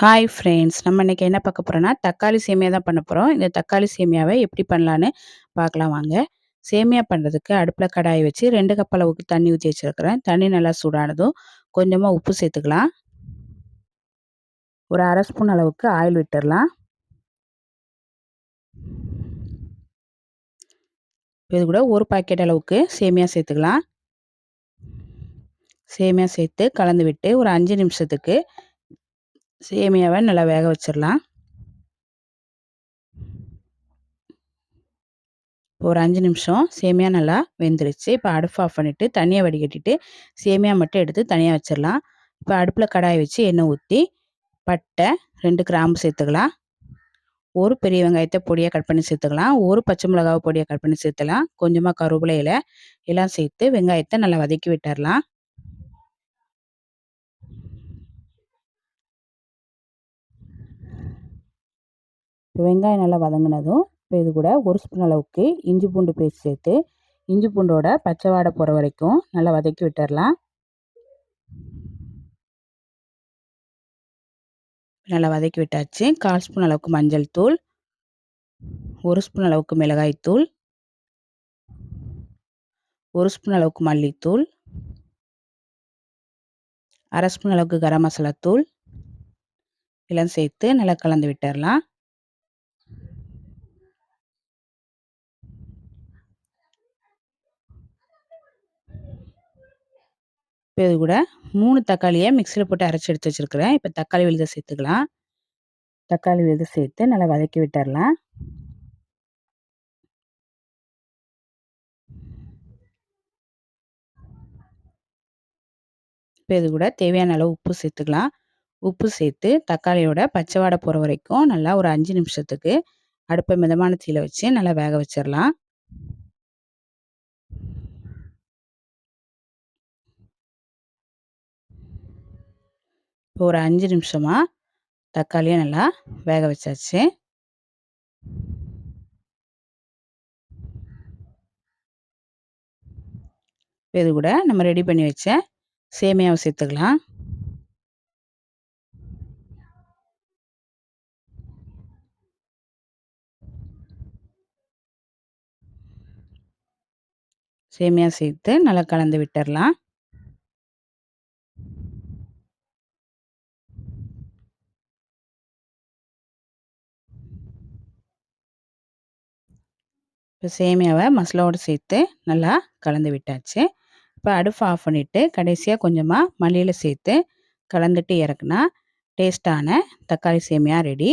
Hi friends நம்ம இன்றைக்கி என்ன பார்க்க போகிறோன்னா தக்காளி சேமியா தான் பண்ண போகிறோம் இந்த தக்காளி சேமியாவை எப்படி பண்ணலான்னு பார்க்கலாம் வாங்க. சேமியா பண்ணுறதுக்கு அடுப்பில் கடாயை வச்சு ரெண்டு கப் அளவுக்கு தண்ணி ஊற்றி வச்சுருக்கிறேன். தண்ணி நல்லா சூடானதும் கொஞ்சமாக உப்பு சேர்த்துக்கலாம். ஒரு அரை ஸ்பூன் அளவுக்கு ஆயில் விட்டுடலாம் இது கூட ஒரு பாக்கெட் அளவுக்கு சேமியா சேர்த்துக்கலாம். சேமியா சேர்த்து கலந்து விட்டு ஒரு அஞ்சு நிமிஷத்துக்கு சேமியாவை நல்லா வேக வச்சிடலாம் ஒரு அஞ்சு நிமிஷம் சேமியா நல்லா வெந்துருச்சு. இப்போ அடுப்பு ஆஃப் பண்ணிவிட்டு தனியாக வடிகட்டிட்டு சேமியா மட்டும் எடுத்து தனியாக வச்சிடலாம் இப்போ அடுப்பில் கடாயை வச்சு எண்ணெய் ஊற்றி பட்டை ரெண்டு கிராம்பு சேர்த்துக்கலாம். ஒரு பெரிய வெங்காயத்தை பொடியாக கட் பண்ணி சேர்த்துக்கலாம். ஒரு பச்சை மிளகாவை பொடியாக கட் பண்ணி சேர்த்துக்கலாம். கொஞ்சமாக கருவேப்பிலை இலை எல்லாம் சேர்த்து வெங்காயத்தை நல்லா வதக்கி விட்டுடலாம் இப்போ வெங்காயம் நல்லா வதங்கினதும் இப்போ இது கூட ஒரு ஸ்பூன் அளவுக்கு இஞ்சி பூண்டு பேஸ்ட் சேர்த்து இஞ்சி பூண்டோட பச்சை வாடை போகிற வரைக்கும் நல்லா வதக்கி விட்டுடலாம் நல்லா வதக்கி விட்டாச்சு. கால் ஸ்பூன் அளவுக்கு மஞ்சள் தூள் ஒரு ஸ்பூன் அளவுக்கு மிளகாய் தூள் ஒரு ஸ்பூன் அளவுக்கு மல்லித்தூள் அரை ஸ்பூன் அளவுக்கு கரம் மசாலா தூள் எல்லாம் சேர்த்து நல்லா கலந்து விட்டுடலாம் இப்போ இது கூட மூணு தக்காளியை மிக்சியில் போட்டு அரைச்சி எடுத்து வச்சுருக்கிறேன். இப்போ தக்காளி விழுத சேர்த்துக்கலாம். தக்காளி விழுத சேர்த்து நல்லா வதக்கி விட்டுடலாம் இப்போ இது கூட தேவையான அளவு உப்பு சேர்த்துக்கலாம். உப்பு சேர்த்து தக்காளியோட பச்சை வாடை போகிற வரைக்கும் நல்லா ஒரு அஞ்சு நிமிஷத்துக்கு அடுப்பை மிதமான தீயில் வச்சு நல்லா வேக வச்சிடலாம் இப்போ ஒரு அஞ்சு நிமிஷமாக தக்காளியை நல்லா வேக வச்சாச்சு. இது கூட நம்ம ரெடி பண்ணி வச்ச சேமியாவை சேர்த்துக்கலாம் சேமியா சேர்த்து நல்லா கலந்து விட்டுடலாம் இப்போ சேமியாவை மசாலாவோடு சேர்த்து நல்லா கலந்து விட்டாச்சு. இப்போ அடுப்பு ஆஃப் பண்ணிவிட்டு கடைசியாக கொஞ்சமாக மல்லியில் சேர்த்து கலந்துட்டு இறக்குனா டேஸ்ட்டான தக்காளி சேமியா ரெடி.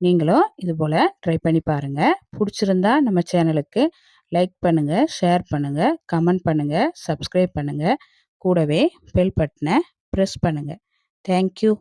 நீங்களும் இது போல் ட்ரை பண்ணி பாருங்கள் பிடிச்சிருந்தா நம்ம சேனலுக்கு லைக் பண்ணுங்கள் ஷேர் பண்ணுங்கள் கமெண்ட் பண்ணுங்கள் சப்ஸ்கிரைப் பண்ணுங்கள் கூடவே பெல் பட்டனை ப்ரெஸ் பண்ணுங்கள் தேங்க்யூ.